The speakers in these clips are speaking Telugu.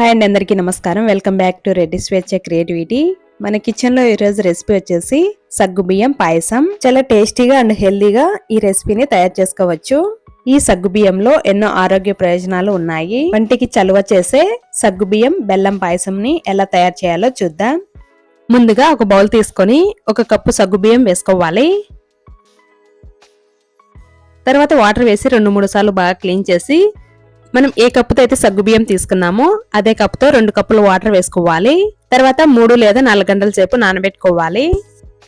హాయ్ అండి అందరికీ నమస్కారం. వెల్కమ్ బ్యాక్ టు రెడ్డి స్వేచ్ఛ క్రియేటివిటీ. మన కిచెన్లో ఈరోజు రెసిపీ వచ్చేసి సగ్గు బియ్యం పాయసం. చాలా టేస్టీగా అండ్ హెల్దీగా ఈ రెసిపీని తయారు చేసుకోవచ్చు. ఈ సగ్గు బియ్యంలో ఎన్నో ఆరోగ్య ప్రయోజనాలు ఉన్నాయి. వంటికి చలువ చేసే సగ్గు బియ్యం బెల్లం పాయసంని ఎలా తయారు చేయాలో చూద్దాం. ముందుగా ఒక బౌల్ తీసుకొని ఒక కప్పు సగ్గు బియ్యం వేసుకోవాలి. తర్వాత వాటర్ వేసి రెండు మూడు సార్లు బాగా క్లీన్ చేసి మనం ఏ కప్పుతో అయితే సగ్గుబియ్యం తీసుకున్నామో అదే కప్పుతో రెండు కప్పులు వాటర్ వేసుకోవాలి. తర్వాత మూడు లేదా నాలుగు గంటల సేపు నానబెట్టుకోవాలి.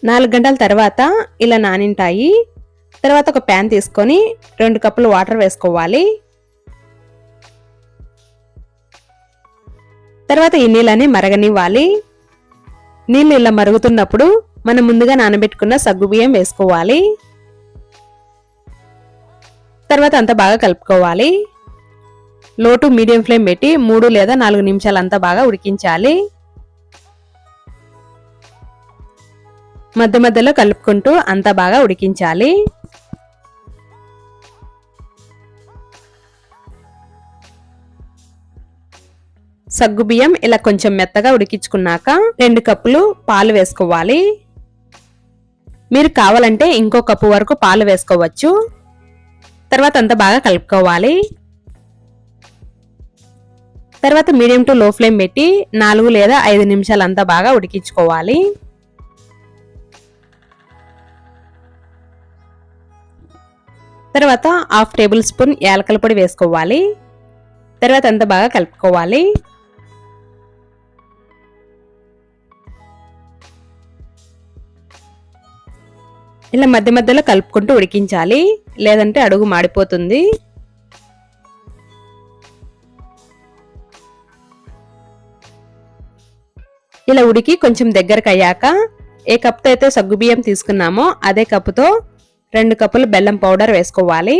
నాలుగు గంటల తర్వాత ఇలా నానింటాయి. తర్వాత ఒక ప్యాన్ తీసుకొని రెండు కప్పులు వాటర్ వేసుకోవాలి. తర్వాత ఈ నీళ్ళని మరగనివ్వాలి. నీళ్ళు ఇలా మరుగుతున్నప్పుడు మనం ముందుగా నానబెట్టుకున్న సగ్గుబియ్యం వేసుకోవాలి. తర్వాత అంతా బాగా కలుపుకోవాలి. లో టు మీడియం ఫ్లేమ్ పెట్టి మూడు లేదా నాలుగు నిమిషాలు అంతా బాగా ఉడికించాలి. మధ్య మధ్యలో కలుపుకుంటూ అంతా బాగా ఉడికించాలి. సగ్గు బియ్యం ఇలా కొంచెం మెత్తగా ఉడికించుకున్నాక రెండు కప్పులు పాలు వేసుకోవాలి. మీరు కావాలంటే ఇంకో కప్పు వరకు పాలు వేసుకోవచ్చు. తర్వాత అంతా బాగా కలుపుకోవాలి. తర్వాత మీడియం టు లో ఫ్లేమ్ పెట్టి నాలుగు లేదా ఐదు నిమిషాలు అంతా బాగా ఉడికించుకోవాలి. తర్వాత హాఫ్ టేబుల్ స్పూన్ యాలకల పొడి వేసుకోవాలి. తర్వాత అంతా బాగా కలుపుకోవాలి. ఇలా మధ్య మధ్యలో కలుపుకుంటూ ఉడికించాలి. లేదంటే అడుగు మాడిపోతుంది. ఇలా ఉడికి కొంచెం దగ్గరకు అయ్యాక ఏ కప్తో అయితే సగ్గుబియ్యం తీసుకున్నామో అదే కప్పుతో రెండు కప్పులు బెల్లం పౌడర్ వేసుకోవాలి.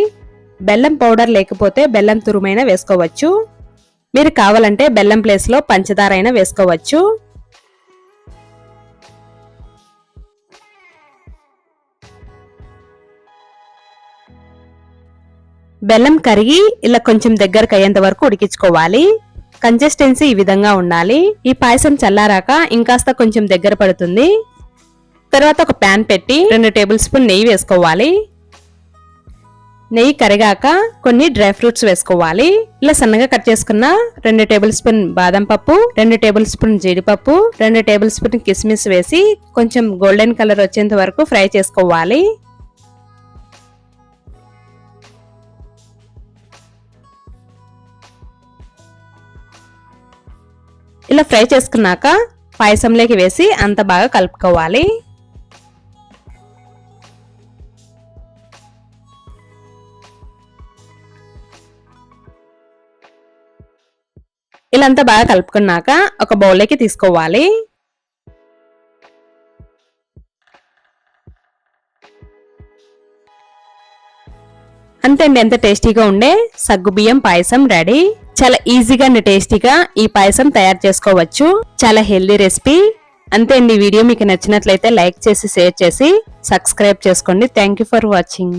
బెల్లం పౌడర్ లేకపోతే బెల్లం తురుమైనా వేసుకోవచ్చు. మీరు కావాలంటే బెల్లం ప్లేస్లో పంచదార అయినా వేసుకోవచ్చు. బెల్లం కరిగి ఇలా కొంచెం దగ్గరకు అయ్యేంత వరకు ఉడికించుకోవాలి. కన్సిస్టెన్సీ ఈ విధంగా ఉండాలి. ఈ పాయసం చల్లారాక ఇంకాస్త కొంచెం దగ్గర పడుతుంది. తర్వాత ఒక ప్యాన్ పెట్టి రెండు టేబుల్ స్పూన్ నెయ్యి వేసుకోవాలి. నెయ్యి కరిగాక కొన్ని డ్రై ఫ్రూట్స్ వేసుకోవాలి. ఇలా సన్నగా కట్ చేసుకున్న రెండు టేబుల్ స్పూన్ బాదం పప్పు రెండు టేబుల్ స్పూన్ జీడిపప్పు రెండు టేబుల్ స్పూన్ కిస్మిస్ వేసి కొంచెం గోల్డెన్ కలర్ వచ్చేంత వరకు ఫ్రై చేసుకోవాలి. ఇలా ఫ్రై చేసుకున్నాక పాయసంలోకి వేసి అంత బాగా కలుపుకోవాలి. ఇలా బాగా కలుపుకున్నాక ఒక బౌల్లోకి తీసుకోవాలి. అంతే అండి ఎంత టేస్టీగా ఉండే సగ్గు బియ్యం పాయసం రెడీ. చాలా ఈజీగా అండ్ టేస్టీగా ఈ పాయసం తయారు చేసుకోవచ్చు. చాలా హెల్దీ రెసిపీ. అంతే అండి వీడియో మీకు నచ్చినట్లయితే లైక్ చేసి షేర్ చేసి సబ్స్క్రైబ్ చేసుకోండి. Thank for watching